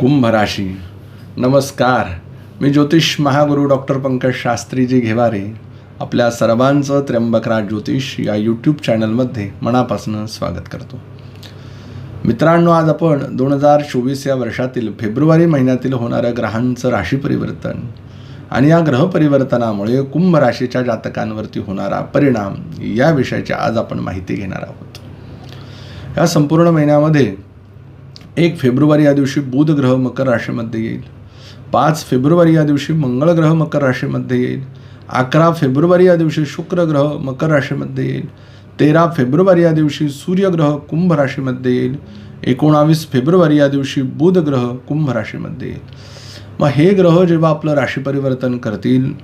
कुंभ राशी। नमस्कार मी ज्योतिष महागुरू डॉक्टर पंकज शास्त्रीजी घेवारे आपल्या सर्वांचं त्र्यंबकराज ज्योतिष या यूट्यूब चॅनलमध्ये मनापासून स्वागत करतो. मित्रांनो आज आपण दोन हजार चोवीस या वर्षातील फेब्रुवारी महिन्यातील होणाऱ्या ग्रहांचं राशी परिवर्तन आणि या ग्रह परिवर्तनामुळे कुंभ राशीच्या जातकांवरती होणारा परिणाम या विषयाची आज आपण माहिती घेणार आहोत. या संपूर्ण महिन्यामध्ये एक फेब्रुवारी या दिवशी बुध ग्रह मकर राशीमध्ये येईल. पाच फेब्रुवारी या दिवशी मंगळ ग्रह मकर राशीमध्ये येईल. अकरा फेब्रुवारी या दिवशी शुक्र ग्रह मकर राशीमध्ये येईल. तेरा फेब्रुवारी या दिवशी सूर्यग्रह कुंभ राशीमध्ये येईल. एकोणावीस फेब्रुवारी या दिवशी बुध ग्रह कुंभ राशीमध्ये येईल. मग हे ग्रह जेव्हा आपलं राशी परिवर्तन करतील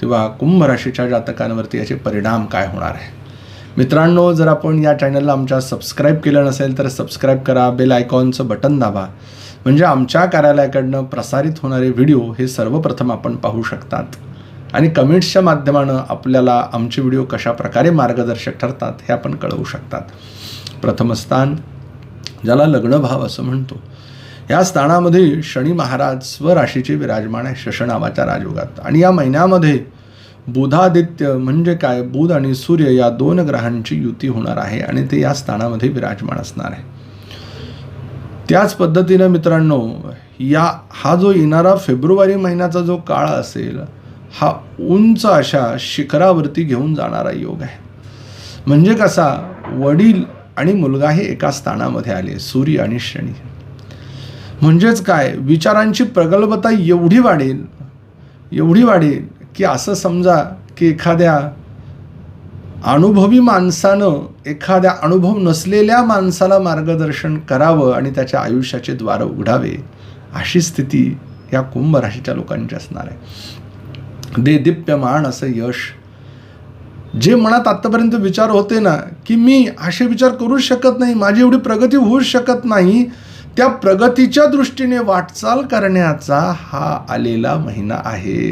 तेव्हा कुंभ राशीच्या जातकांवरती याचे परिणाम काय होणार आहे? मित्रांनो जर आपण या चॅनलला आमच्या सबस्क्राईब केलं नसेल तर सबस्क्राईब करा बेल आयकॉनचं बटन दाबा. म्हणजे आमच्या कार्यालयाकडनं प्रसारित होणारे व्हिडिओ हे सर्वप्रथम आपण पाहू शकतात. आणि कमेंट्सच्या माध्यमानं आपल्याला आमचे व्हिडिओ कशा प्रकारे मार्गदर्शक ठरतात हे आपण कळवू शकतात. प्रथम स्थान ज्याला लग्नभाव असं म्हणतो. या स्थानामध्ये शनी महाराज स्वराशीचे विराजमान आहे शश नावाच्या राजयोगात आणि या महिन्यामध्ये बुधादित्य म्हणजे काय? बुध आणि सूर्य या दोन ग्रहांची युती होणार आहे आणि ते या स्थानामध्ये विराजमान असणार आहे. त्याच पद्धतीनं मित्रांनो या हा जो येणारा फेब्रुवारी महिन्याचा जो काळ असेल हा उंच अशा शिखरावरती घेऊन जाणारा योग आहे. म्हणजे कसा? वडील आणि मुलगा हे एका स्थानामध्ये आले सूर्य आणि शनी. म्हणजेच काय? विचारांची प्रगल्भता एवढी वाढेल एवढी वाढेल की असं समजा की एखाद्या अनुभवी माणसानं एखाद्या अनुभव नसलेल्या माणसाला मार्गदर्शन करावं आणि त्याच्या आयुष्याचे द्वार उघडावे अशी स्थिती या कुंभ राशीच्या लोकांची असणार आहे. दे दिप्यमान असं यश. जे मनात आत्तापर्यंत विचार होते ना की मी असे विचार करूच शकत नाही माझी एवढी प्रगती होऊच शकत नाही त्या प्रगतीच्या दृष्टीने वाटचाल करण्याचा हा आलेला महिना आहे.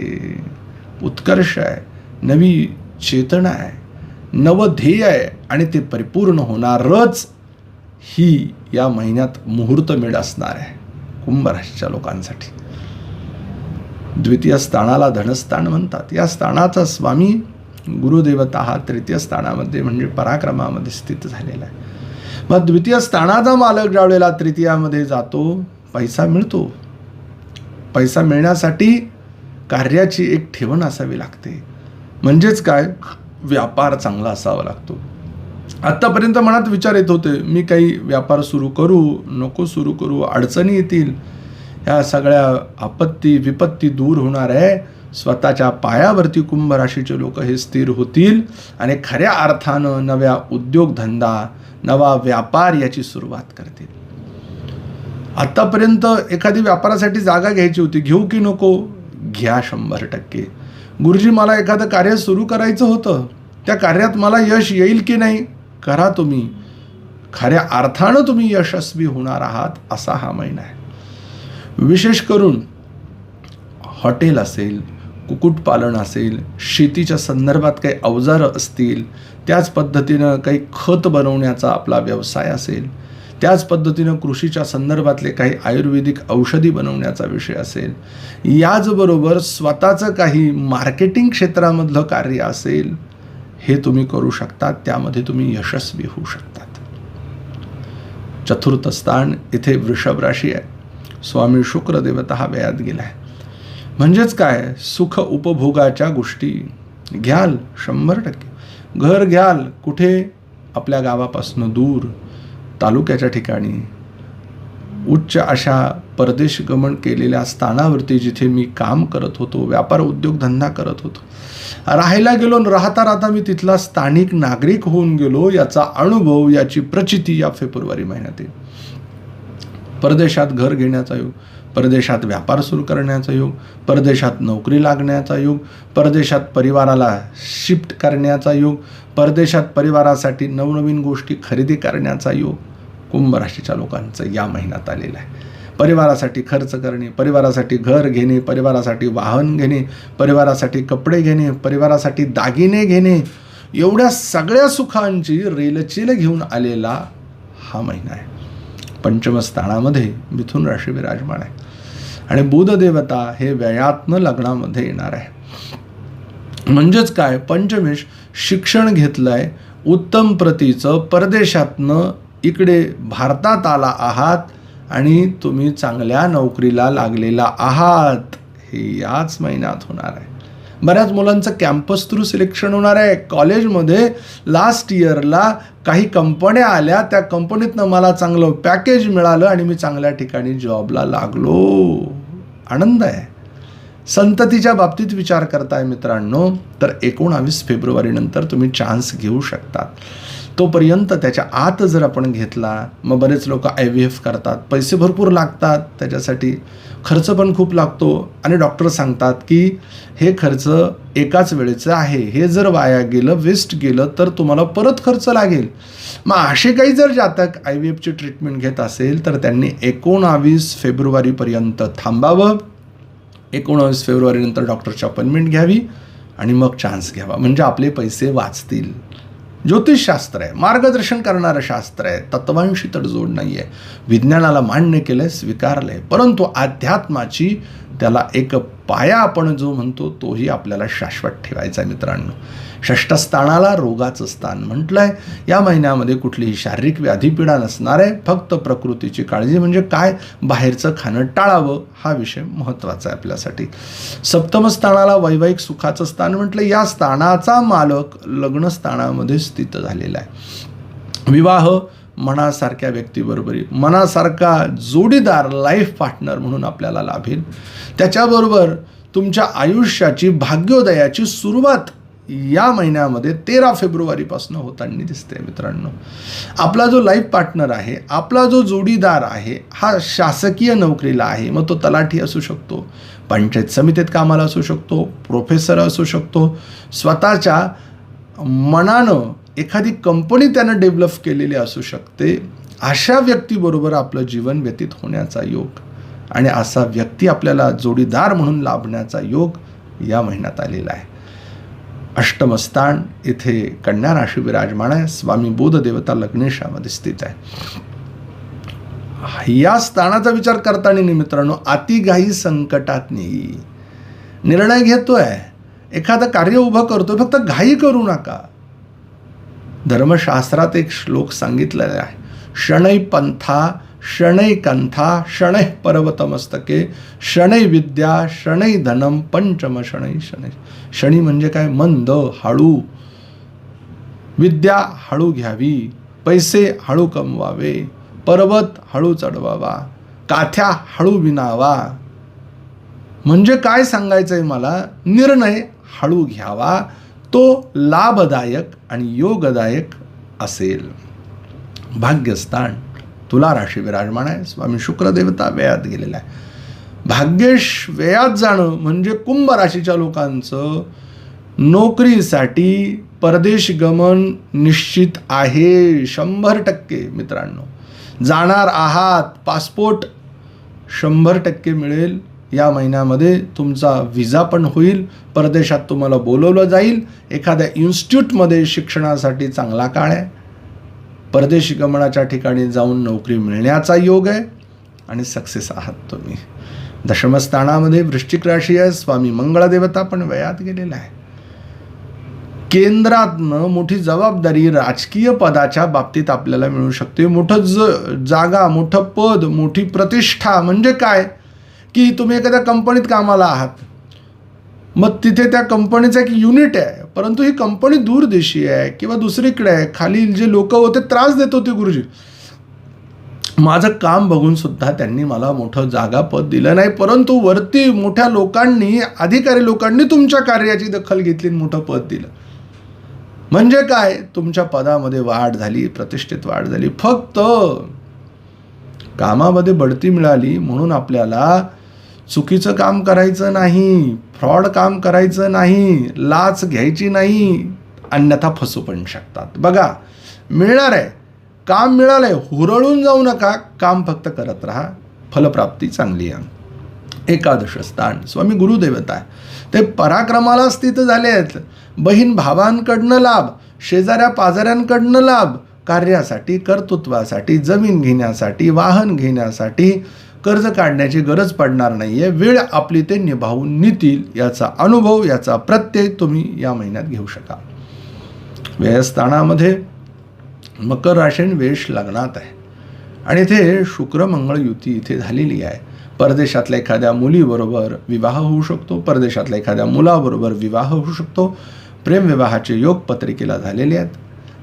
उत्कर्ष आहे नवी चेतना आहे नवध्येय आहे आणि ते परिपूर्ण होणारच ही या महिन्यात मुहूर्तमेढ असणार आहे कुंभ राशीच्या लोकांसाठी. द्वितीय स्थानाला धनस्थान म्हणतात. या स्थानाचा स्वामी गुरुदेवता हा तृतीय स्थानामध्ये म्हणजे पराक्रमामध्ये स्थित झालेला आहे. मग द्वितीय स्थानाचा मालक ज्यावेळेला तृतीयामध्ये जातो पैसा मिळतो. पैसा मिळण्यासाठी कार्याची एक ठेवण असावी लागते. म्हणजेच काय? व्यापार चांगला असावा लागतो. आत्तापर्यंत मनात विचार येत होते मी काही व्यापार सुरू करू नको सुरू करू अडचणी येतील. ह्या सगळ्या आपत्ती विपत्ती दूर होणार आहे. स्वतःच्या पायावरती कुंभ राशीचे लोक हे स्थिर होतील आणि खऱ्या अर्थानं नव्या उद्योगधंदा नवा व्यापार याची सुरुवात करतील. आत्तापर्यंत एखादी व्यापारासाठी जागा घ्यायची होती घेऊ की नको? घ्या शंभर टक्के. गुरुजी मला एखादं कार्य सुरू करायचं होतं त्या कार्यात मला यश येईल की नाही करा तुम्ही. खऱ्या अर्थानं तुम्ही यशस्वी होणार आहात असा हा महिना आहे. विशेष करून हॉटेल असेल कुक्कुटपालन असेल शेतीच्या संदर्भात काही अवजारं असतील त्याच पद्धतीनं काही खत बनवण्याचा आपला व्यवसाय असेल त्याच पद्धतीनं कृषीच्या संदर्भातले काही आयुर्वेदिक औषधी बनवण्याचा विषय असेल याचबरोबर स्वतःचं काही मार्केटिंग क्षेत्रामधलं कार्य असेल हे तुम्ही करू शकता त्यामध्ये तुम्ही यशस्वी होऊ शकतात. चतुर्थ स्थान इथे वृषभ राशी आहे. स्वामी शुक्रदेवता हा वयात गेला आहे म्हणजेच काय? सुख उपभोगाच्या गोष्टी. घ्याल शंभर टक्के. घर घ्याल. कुठे? आपल्या गावापासून दूर. तालुक्याच्या ठिकाणी उच्च अशा परदेश गमन केलेल्या स्थानावरती जिथे मी काम करत होतो व्यापार उद्योगधंदा करत होतो. राहायला गेलो न राहता राहता मी तिथला स्थानिक नागरिक होऊन गेलो याचा अनुभव याची प्रचिती या फेब्रुवारी महिन्यात येईल. परदेशात घर घेण्याचा योग परदेशात व्यापार सुरू करण्याचा योग परदेशात नोकरी लागण्याचा योग परदेशात परिवाराला शिफ्ट करण्याचा योग परदेशात परिवारासाठी नवनवीन गोष्टी खरेदी करण्याचा योग कुंभ राशीच्या लोकांचं या महिन्यात आलेलं आहे. परिवारासाठी खर्च करणे परिवारासाठी घर घेणे परिवारासाठी वाहन घेणे परिवारासाठी कपडे घेणे परिवारासाठी दागिने घेणे एवढ्या सगळ्या सुखांची रेलचेल घेऊन आलेला हा महिना आहे. पंचमस्थानामध्ये मिथुन राशी विराजमान आहे. आणि बुधदेवता हे व्ययात्न लग्नामध्ये येणार आहे. म्हणजेच काय? पंचमेश शिक्षण घेतलंय. उत्तम प्रतीचं परदेशातनं इकडे भारतात आला आहात आणि तुम्ही चांगल्या नोकरीला लागलेला आहात. हे याच महिन्यात होणार आहे. बऱ्याच मुलांचं कॅम्पस थ्रू सिलेक्शन होणार आहे. कॉलेजमध्ये लास्ट इयरला काही कंपन्या आल्या. त्या कंपनीतनं मला चांगलं पॅकेज मिळालं आणि मी चांगल्या ठिकाणी जॉबला लागलो. आनंद आहे. संततीच्या बाबतीत विचार करताय मित्रांनो तर एकोणावीस फेब्रुवारीनंतर तुम्ही चान्स घेऊ शकतात. तोपर्यंत त्याच्या आत जर आपण घेतला मग बरेच लोक आय व्ही एफ करतात. पैसे भरपूर लागतात त्याच्यासाठी खर्च पण खूप लागतो. आणि डॉक्टर सांगतात की हे खर्च एकाच वेळेचं आहे. हे जर वाया गेलं वेस्ट गेलं तर तुम्हाला परत खर्च लागेल. मग असे काही जर जातक आय व्ही एफची ट्रीटमेंट घेत असेल तर त्यांनी एकोणावीस फेब्रुवारीपर्यंत थांबावं. एकोणावीस फेब्रुवारीनंतर डॉक्टरची अपॉइंटमेंट घ्यावी आणि मग चान्स घ्यावा. म्हणजे आपले पैसे वाचतील. ज्योतिषशास्त्र आहे मार्गदर्शन करणारं शास्त्र आहे तत्वांशी तडजोड नाही आहे विज्ञानाला मान्य केलं आहे स्वीकारलं आहे परंतु अध्यात्माची त्याला एक पाया आपण जो म्हणतो तोही आपल्याला शाश्वत ठेवायचा आहे मित्रांनो. षष्ठस्थानाला रोगाचं स्थान म्हटलं आहे या महिन्यामध्ये कुठलीही शारीरिक व्याधीपीडा नसणार आहे. फक्त प्रकृतीची काळजी म्हणजे काय? बाहेरचं खाणं टाळावं हा विषय महत्त्वाचा आहे आपल्यासाठी. सप्तमस्थानाला वैवाहिक सुखाचं स्थान म्हटलं या स्थानाचा मालक लग्नस्थानामध्ये स्थित झालेला आहे. विवाह मनासारख्या व्यक्तीबरोबरी मनासारखा जोडीदार लाईफ पार्टनर म्हणून आपल्याला लाभेल. त्याच्याबरोबर तुमच्या आयुष्याची भाग्योदयाची सुरुवात या महिन्यामध्ये तेरा फेब्रुवारीपासून होताना दिसते मित्रांनो. आपला जो लाईफ पार्टनर आहे आपला जो जोडीदार आहे हा शासकीय नोकरीला आहे. मग तो तलाठी असू शकतो पंचायत समितीत कामाला असू शकतो प्रोफेसर असू शकतो. स्वतःच्या मनानं एखादी कंपनी त्यानं डेव्हलप केलेली असू शकते अशा व्यक्तीबरोबर आपलं जीवन व्यतीत होण्याचा योग आणि असा व्यक्ती आपल्याला जोडीदार म्हणून लाभण्याचा योग या महिन्यात आलेला आहे. अष्टमस्थान इथे कन्या राशी विराजमान आहे. स्वामी बोध देवता लग्नेशामध्ये स्थित आहे. या स्थानाचा विचार करताना मित्रांनो अतिघाई संकटात नाही निर्णय घेतोय. एखादं कार्य उभं करतोय. फक्त घाई करू नका. धर्मशास्त्रात एक श्लोक सांगितलेला आहे. शणै पंथा शणै कंथा शणै पर्वतमस्तके शणै विद्या शणै धनम पंचम शणै शणै. शणी म्हणजे काय? मंद हळू. विद्या हळू घ्यावी. पैसे हळू कमवावे. पर्वत हळू चढवावा. काथ्या हळू विणावा. म्हणजे काय सांगायचं आहे मला? निर्णय हळू घ्यावा. तो लाभदायक आणि योगदायक असेल. भाग्यस्थान तुला राशी विराजमान आहे. स्वामी शुक्रदेवता वेळात गेलेला आहे. भाग्येश वेळात जाणं म्हणजे कुंभ राशीच्या लोकांचं नोकरीसाठी परदेश गमन निश्चित आहे. शंभर टक्के मित्रांनो. जाणार आहात. पासपोर्ट शंभर टक्के मिळेल. या महिन्यामध्ये तुमचा विजा पण होईल परदेशात तुम्हाला बोलवलं जाईल. एखाद्या इन्स्टिट्यूटमध्ये शिक्षणासाठी चांगला काळ आहे. परदेशी गमनाच्या ठिकाणी जाऊन नोकरी मिळण्याचा योग आहे. आणि सक्सेस आहात तुम्ही. दशमस्थानामध्ये वृश्चिक राशी आहे. स्वामी मंगळदेवता पण वयात गेलेला आहे. केंद्रातनं मोठी जबाबदारी राजकीय पदाच्या बाबतीत आपल्याला मिळू शकते. मोठं ज जागा मोठं पद मोठी प्रतिष्ठा म्हणजे काय? की तुम्ही एखाद्या कंपनीत कामाला आहात. मग तिथे त्या कंपनीचं एक युनिट आहे. परंतु ही कंपनी दूरदेशी आहे किंवा दुसरीकडे आहे. खाली जे लोक होते त्रास देत होते गुरुजी. माझं काम बघून सुद्धा त्यांनी मला मोठं जागा पद दिलं नाही. परंतु वरती मोठ्या लोकांनी अधिकारी लोकांनी तुमच्या कार्याची दखल घेतली मोठं पद दिलं. म्हणजे काय? तुमच्या पदामध्ये वाढ झाली प्रतिष्ठित वाढ झाली. फक्त कामामध्ये बढती मिळाली म्हणून आपल्याला चुकीचं काम करायचं नाही फ्रॉड काम करायचं नाही लाच घ्यायची नाही अन्यथा फसू पण शकतात. बघा मिळणार आहे. काम मिळालं आहे. हुरळून जाऊ नका. काम फक्त करत राहा. फलप्राप्ती चांगली आहे. एकादश स्थान. स्वामी गुरुदेवता आहे. ते पराक्रमाला स्थित झाले आहेत बहीण भावांकडनं लाभ शेजाऱ्या पाजाऱ्यांकडनं लाभ कार्यासाठी कर्तृत्वासाठी जमीन घेण्यासाठी वाहन घेण्यासाठी कर्ज काढण्याची गरज पडणार नाही आहे वेळ आपली ते निभावून नेतील याचा अनुभव याचा प्रत्यय तुम्ही या महिन्यात घेऊ शका व्ययस्थानामध्ये मकर राशीन वेश लग्नात आहे. आणि इथे शुक्रमंगळ युती इथे झालेली आहे. परदेशातल्या एखाद्या मुलीबरोबर विवाह होऊ शकतो. परदेशातल्या एखाद्या मुलाबरोबर विवाह होऊ शकतो. प्रेमविवाहाचे योग पत्रिकेला झालेले आहेत.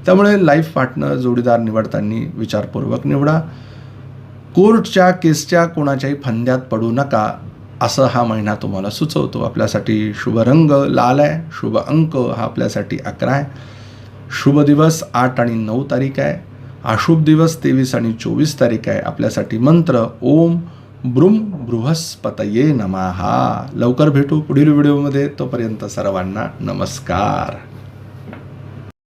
त्यामुळे लाईफ पार्टनर जोडीदार निवडताना विचारपूर्वक निवडा. कोर्टच्या केसच्या कोणाच्याही फंद्यात पडू नका असं हा महिना तुम्हाला सुचवतो. आपल्यासाठी शुभ रंग लाल आहे शुभ अंक हा आपल्यासाठी अकरा आहे. शुभ दिवस आठ आणि नऊ तारीख आहे. अशुभ दिवस तेवीस आणि चोवीस तारीख आहे. आपल्यासाठी मंत्र ओम ब्रुम बृहस्पतये नमहा लवकर भेटू पुढील व्हिडिओमध्ये. तोपर्यंत सर्वांना नमस्कार.